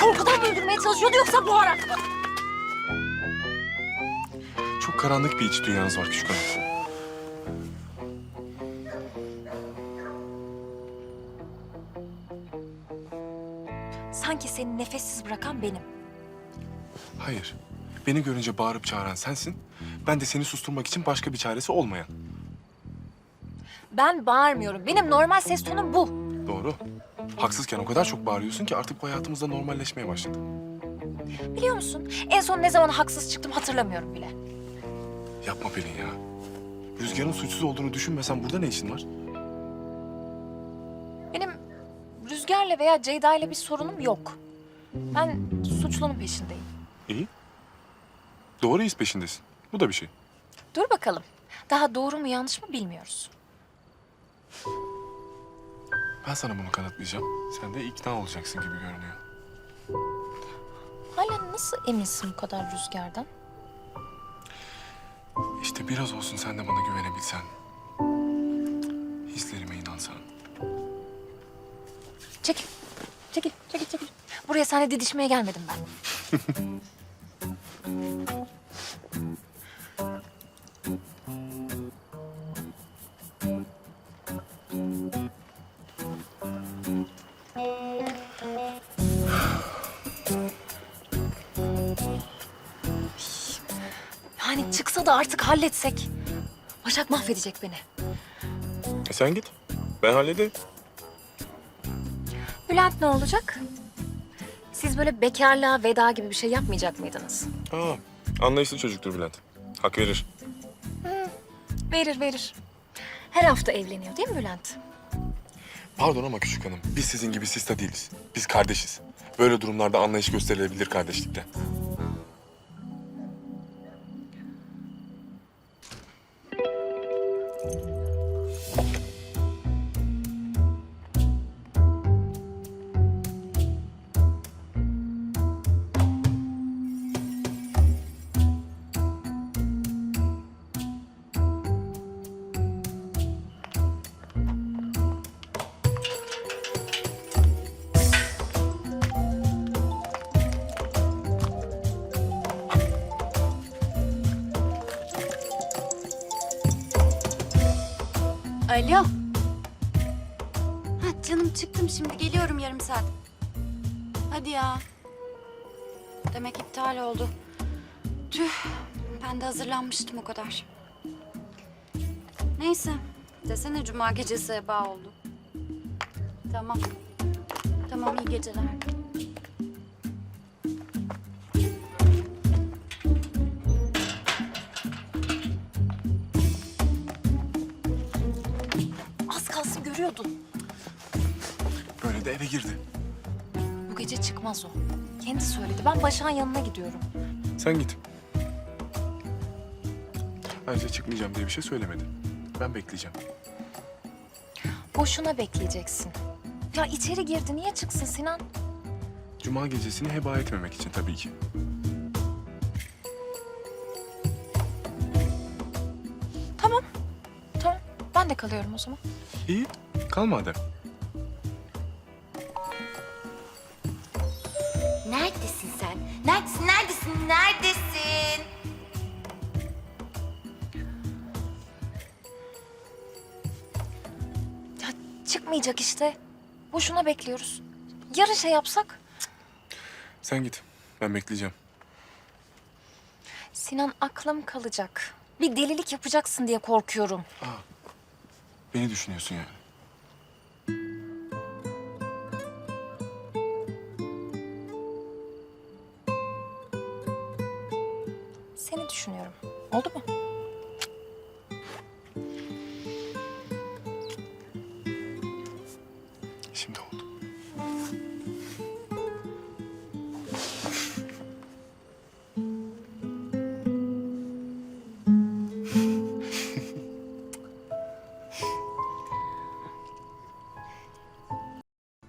Korkudan mı öldürmeye çalışıyordu yoksa boğarak mı? Çok karanlık bir iç dünyanız var küçük hanım. Sanki seni nefessiz bırakan benim. Hayır. Beni görünce bağırıp çağıran sensin. Ben de seni susturmak için başka bir çaresi olmayan. Ben bağırmıyorum. Benim normal ses tonum bu. Doğru. Haksızken o kadar çok bağırıyorsun ki artık bu hayatımızda normalleşmeye başladı. Biliyor musun? En son ne zaman haksız çıktım hatırlamıyorum bile. Yapma Pelin ya. Rüzgar'ın suçsuz olduğunu düşünmesen burada ne işin var? Benim Rüzgar'la veya Ceyda'yla bir sorunum yok. Ben suçlunun peşindeyim. İyi. Doğru iz peşindesin. Bu da bir şey. Dur bakalım. Daha doğru mu yanlış mı bilmiyoruz. Ben sana bunu kanıtlayacağım. Sen de ikna olacaksın gibi görünüyor. Hala nasıl eminsin bu kadar Rüzgar'dan? İşte biraz olsun sen de bana güvenebilsen. Hislerime inansan. Çekil. Çekil, çekil, çekil. Buraya seninle didişmeye gelmedim ben. Yani çıksa da artık halletsek. Başak mahvedecek beni. E sen git. Ben hallederim. Bülent ne olacak? Siz böyle bekarlığa veda gibi bir şey yapmayacak mıydınız? Aa, anlayışlı çocuktur Bülent. Hak verir. Verir verir. Her hafta evleniyor değil mi Bülent? Pardon ama küçük hanım. Biz sizin gibi sista değiliz. Biz kardeşiz. Böyle durumlarda anlayış gösterilebilir kardeşlikte. Alo. Ha canım çıktım şimdi geliyorum yarım saat. Hadi ya. Demek iptal oldu. Tüh. Ben de hazırlanmıştım o kadar. Neyse. Desene cuma gecesi eba oldu. Tamam. Tamam iyi geceler. Kalsın görüyordun. Böyle de eve girdi. Bu gece çıkmaz o. Kendi söyledi. Ben Başak'ın yanına gidiyorum. Sen git. Ayrıca çıkmayacağım diye bir şey söylemedi. Ben bekleyeceğim. Boşuna bekleyeceksin. Ya içeri girdi. Niye çıksın Sinan? Cuma gecesini heba etmemek için tabii ki. Tamam. Tamam. Ben de kalıyorum o zaman. İyi, kal madem. Neredesin sen? Neredesin? Neredesin? Neredesin? Ya çıkmayacak işte. Boşuna bekliyoruz. Yarın şey yapsak. Sen git. Ben bekleyeceğim. Sinan aklım kalacak. Bir delilik yapacaksın diye korkuyorum. Beni düşünüyorsun yani. Seni düşünüyorum. Oldu mu?